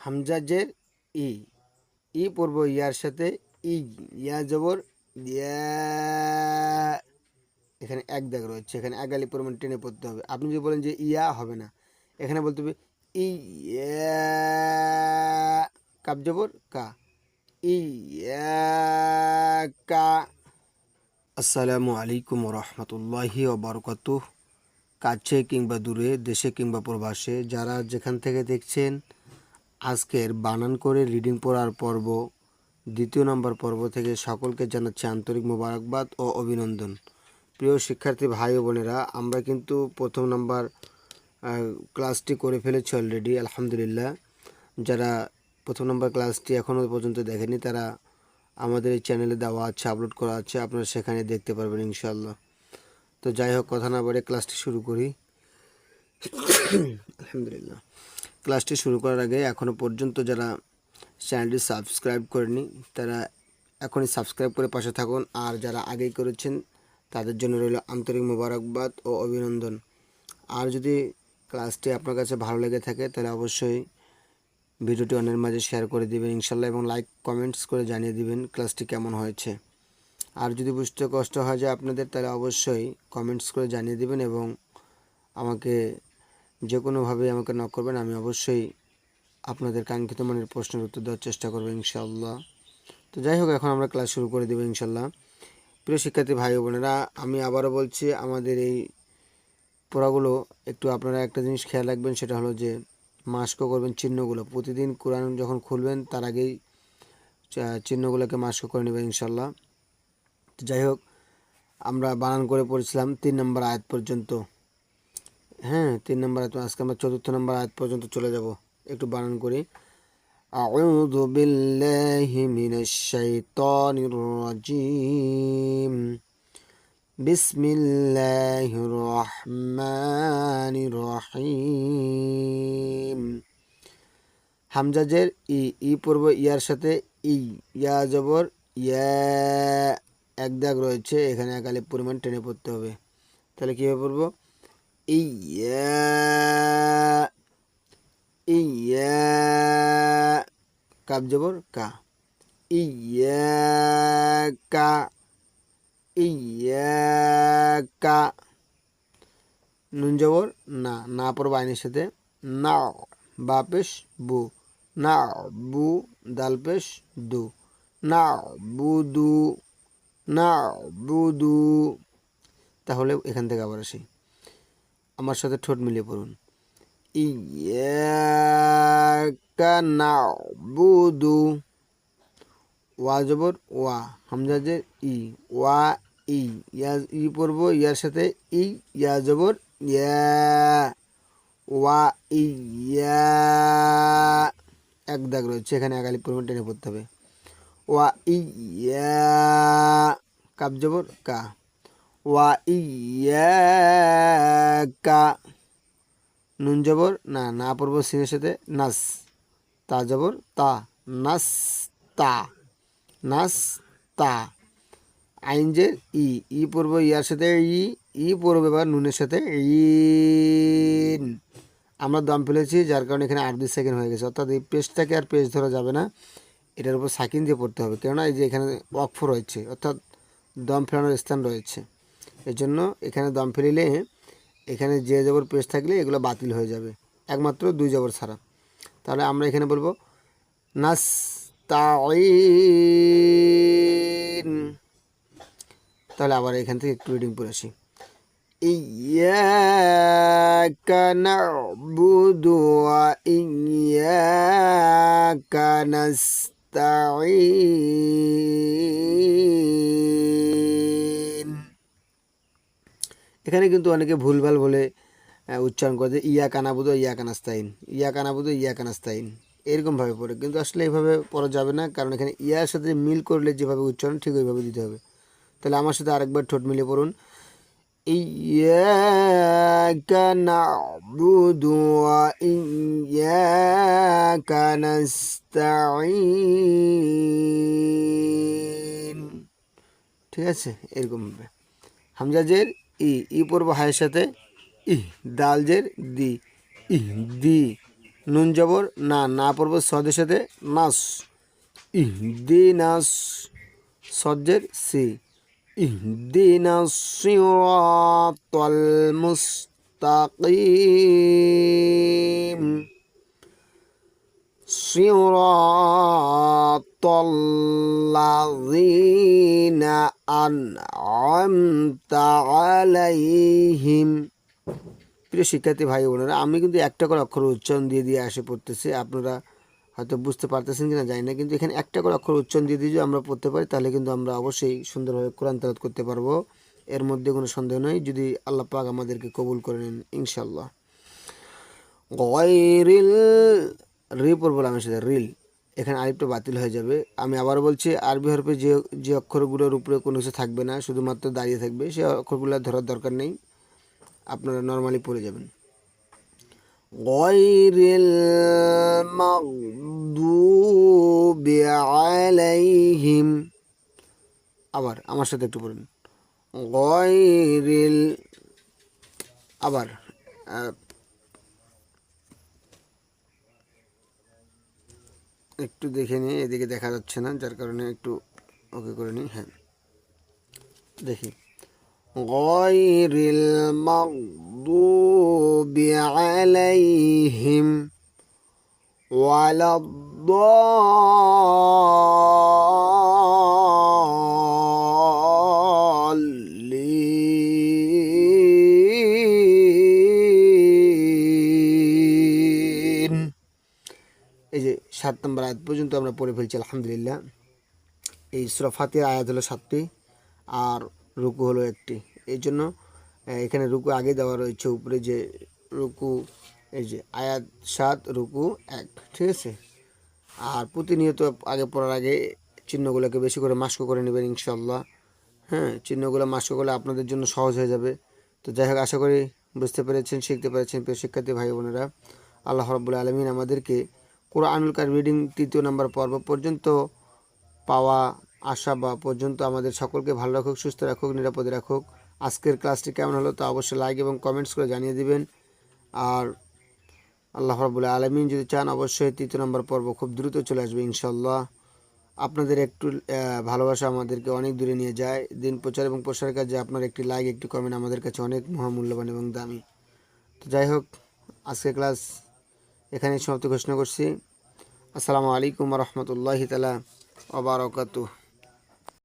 হামজাজের ই। ই পড়ব ইয়ার সাথে ই। ইয়া জবর এখানে এক দাগ রয়েছে, এখানে এক আলি পরিমাণ টেনে পড়তে হবে। আপনি যদি বলেন যে ইয়া হবে না, এখানে বলতে হবে ই কাপ জবর কা। ই কা। আসসালামু আলাইকুম রহমতুল্লাহি ওবরকাত কাছে কিংবা দূরে, দেশে কিংবা প্রবাসে, যারা যেখান থেকে দেখছেন আজকের বানান করে রিডিং পড়ার পর্ব, দ্বিতীয় নম্বর পর্ব থেকে সকলকে জানাচ্ছি আন্তরিক মোবারকবাদ ও অভিনন্দন। প্রিয় শিক্ষার্থী ভাই ও বোনেরা, আমরা কিন্তু প্রথম নম্বর ক্লাসটি করে ফেলেছি অলরেডি আলহামদুলিল্লাহ। যারা প্রথম নম্বর ক্লাসটি এখনও পর্যন্ত দেখেনি, তারা আমাদের এই চ্যানেলে দেওয়া আছে আপলোড করা আছে, আপনারা সেখানে দেখতে পারবেন ইনশাল্লাহ তো যাই হোক, কথা না বলে ক্লাসটি শুরু করি। আলহামদুলিল্লাহ। ক্লাসটি শুরু করার আগে এখনও পর্যন্ত যারা চ্যানেলটি সাবস্ক্রাইব করেনি, তারা এখনই সাবস্ক্রাইব করে পাশে থাকুন। আর যারা আগেই করেছেন, তাদের জন্য রইল আন্তরিক মোবারকবাদ ও অভিনন্দন। আর যদি ক্লাসটি আপনার কাছে ভালো লেগে থাকে, তাহলে অবশ্যই ভিডিওটি অন্যের মাঝে শেয়ার করে দিবেন ইনশাল্লাহ, এবং লাইক, কমেন্টস করে জানিয়ে দিবেন ক্লাসটি কেমন হয়েছে। আর যদি বুঝতে কষ্ট হয় যে আপনাদের, তাহলে অবশ্যই কমেন্টস করে জানিয়ে দিবেন, এবং আমাকে যে কোনোভাবে আমাকে নক করবেন, আমি অবশ্যই আপনাদের কাঙ্ক্ষিত মানের প্রশ্নের উত্তর দেওয়ার চেষ্টা করব ইনশাআল্লাহ। তো যাই হোক, এখন আমরা ক্লাস শুরু করে দেবো ইনশাল্লাহ প্রিয় শিক্ষার্থী ভাই বোনেরা, আমি আবারও বলছি, আমাদের এই পড়াগুলো একটু আপনারা একটা জিনিস খেয়াল রাখবেন, সেটা হলো যে মাস্ক করবেন চিহ্নগুলো। প্রতিদিন কোরআন যখন খুলবেন, তার আগেই চিহ্নগুলোকে মাস্ক করে নেবেন ইনশাল্লাহ তো যাই হোক, আমরা বানান করে পড়েছিলাম, তিন নম্বর আয়াত পর্যন্ত। হ্যাঁ তিন নম্বর আয়াত আজকে আমরা চতুর্থ নম্বর আয়াত পর্যন্ত চলে যাব একটু বানান করি أعوذ بالله من الشيطان الرجيم بسم الله الرحمن الرحيم হামজাজের ই ই পড়ব ইয়ার সাথে ই ইয়া জবর ইয়া এক দাগ রয়েছে এখানে এক আলিফ পরিমাণ টেনে পড়তে হবে তাহলে কীভাবে পড়বো ইয়া ইয়া কাব জবর? কা। ইয়াকা ইয়াকা নুন জবর? না না পড়ব আইনের সাথে। না, বা পেশ, বু। না, বু, দাল পেশ, দু। না বুদু না বুদু তাহলে এখান থেকে আবার আসি। আমার সাথে ঠোঁট মিলিয়ে পড়ুন। ইয়াকা নাবুদু। ওয়া জবর ওয়া হামজাজের ই, ওয়া ই, ইয়া ই পড়ব, ইয়ার সাথে ই, ইয়া জবর ইয়া, ওয়া ইয়া, এক দাগ রয়েছে, এখানে একালি পরিমাণ টেনে পড়তে হবে। ওয়া ইয়া কাব জবর কা। ওয়া ইয়া কা নুন জবর, না না পড়ব সিনের সাথে, নাস। তা জবর, তা নাস তা নাস তা আইন যে ই ই পড়ব ইয়ার সাথে ই ই পড়ব এবার নুনের সাথে ইন। আমরা দম ফেলেছি, যার কারণে এখানে আট দুই সেকেন্ড হয়ে গেছে। অর্থাৎ এই পেজটাকে আর পেজ ধরা যাবে না। এটার উপর সাকিন দিয়ে পড়তে হবে। কেননা এই যে এখানে ওয়াকফ রয়েছে, অর্থাৎ দম ফেলানোর স্থান রয়েছে। এর জন্য এখানে দম ফেলিলে এখানে যে জবর পেশ থাকলে এগুলো বাতিল হয়ে যাবে একমাত্র দুই জবর ছাড়া তাহলে আমরা এখানে বলবো নাস তাহলে আবার এখান থেকে একটু রিডিং পড়ে আসি إياك نعبد وإياك نستعين এখানে কিন্তু অনেকে ভুলভাল বলে আহ, উচ্চারণ করে যে ইয়া কানাবুদো ইয়া কানাস্তাইন ইয়া কানাবুদো ইয়া কানাস্তাইন এরকমভাবে পড়ে কিন্তু আসলে এইভাবে পড়া যাবে না কারণ এখানে ইয়ার সাথে মিল করলে যেভাবে উচ্চারণ ঠিক ওইভাবে দিতে হবে তাহলে আমার সাথে আরেকবার ঠোঁট মিলিয়ে পড়ুন إياك نعبد وإياك نستعين ঠিক আছে এরকম হবে হামজাজের ই ই পড়বো হায়ের সাথে ই দালজের দি ই দি নুন জবর না না পড়বো সদের সাথে নাস ইহদিনাস সজ্জের সি ইহদিনাস সিরাতাল মুস্তাকিম صراط الذين আলাইহিম। প্রিয় শিক্ষার্থী ভাই বোনেরা, আমি কিন্তু একটা করে অক্ষর উচ্চারণ দিয়ে দিয়ে আসে পড়তেছি। আপনারা হয়তো বুঝতে পারতেছেন কিনা জানি না, কিন্তু এখানে একটা করে অক্ষর উচ্চারণ দিয়ে দিয়ে যদি আমরা পড়তে পারি, তাহলে কিন্তু আমরা অবশ্যই সুন্দরভাবে কোরআন তালাত করতে পারব। এর মধ্যে কোনো সন্দেহ নেই, যদি আল্লাহ পাক আমাদেরকে কবুল করে নেন ইনশাল্লাহ গয়রিল রি পড়ব আমি সাথে রিল। এখানে আরেকটু বাতিল হয়ে যাবে। আমি আবার বলছি, আরবি হরফে যে যে অক্ষরগুলোর উপরে কোনো কিছু থাকবে না, শুধুমাত্র দাঁড়িয়ে থাকবে সেই অক্ষরগুলো ধরার দরকার নেই। আপনারা নর্মালি পড়ে যাবেন। আবার আমার সাথে একটু পড়ুন। গয়রিল, আবার একটু দেখে নিই, এদিকে দেখা যাচ্ছে না, যার কারণে একটু ওকে করে নিই হ্যাঁ। দেখি। غير المغضوب عليهم ولا ওয়ালাদ্দাল্লিন। সাত নম্বর আয়াত পর্যন্ত আমরা পড়ে ফেলছি, আলহামদুলিল্লাহ। এই সুরা ফাতির আয়াত হলো সাতটি আর রুকু হলো একটি। এই জন্য এখানে রুকু আগে দেওয়া রয়েছে, উপরে যে রুকু, এই যে আয়াত সাত, রুকু এক, ঠিক আছে? আর প্রতিনিয়ত আগে পড়ার আগে চিহ্নগুলোকে বেশি করে মাস্ক করে নেবেন ইনশাল্লাহ হ্যাঁ চিহ্নগুলো মাস্ক করলে আপনাদের জন্য সহজ হয়ে যাবে। তো যাই হোক, আশা করি বুঝতে পেরেছেন, শিখতে পেরেছেন প্রিয় শিক্ষার্থী ভাই বোনেরা। আল্লাহ রব্বুল আলমিন আমাদেরকে কোরআনুল কার রিডিং তৃতীয় নম্বর পর্ব পর্যন্ত পাওয়া আশা বা পর্যন্ত আমাদের সকলকে ভালো রাখুক, সুস্থ রাখুক, নিরাপদে রাখুক। আজকের ক্লাসটি কেমন হলো তা অবশ্যই লাইক এবং কমেন্টস করে জানিয়ে দিবেন। আর আল্লাহ রাবুল্লাহ আলমিন যদি চান, অবশ্যই তৃতীয় নম্বর পর্ব খুব দ্রুত চলে আসবে ইনশাল্লাহ আপনাদের একটু ভালোবাসা আমাদেরকে অনেক দূরে নিয়ে যায়। দিন প্রচার এবং প্রসারের কাজে আপনার একটি লাইক একটি কমেন্ট আমাদের কাছে অনেক মহামূল্যবান এবং দামি। তো যাই হোক, আজকের ক্লাস এখানে সমাপ্তি ঘোষণা করছি। আসসালামু আলাইকুম রহমতুল্লাহি তালা ওবরাকাতুহ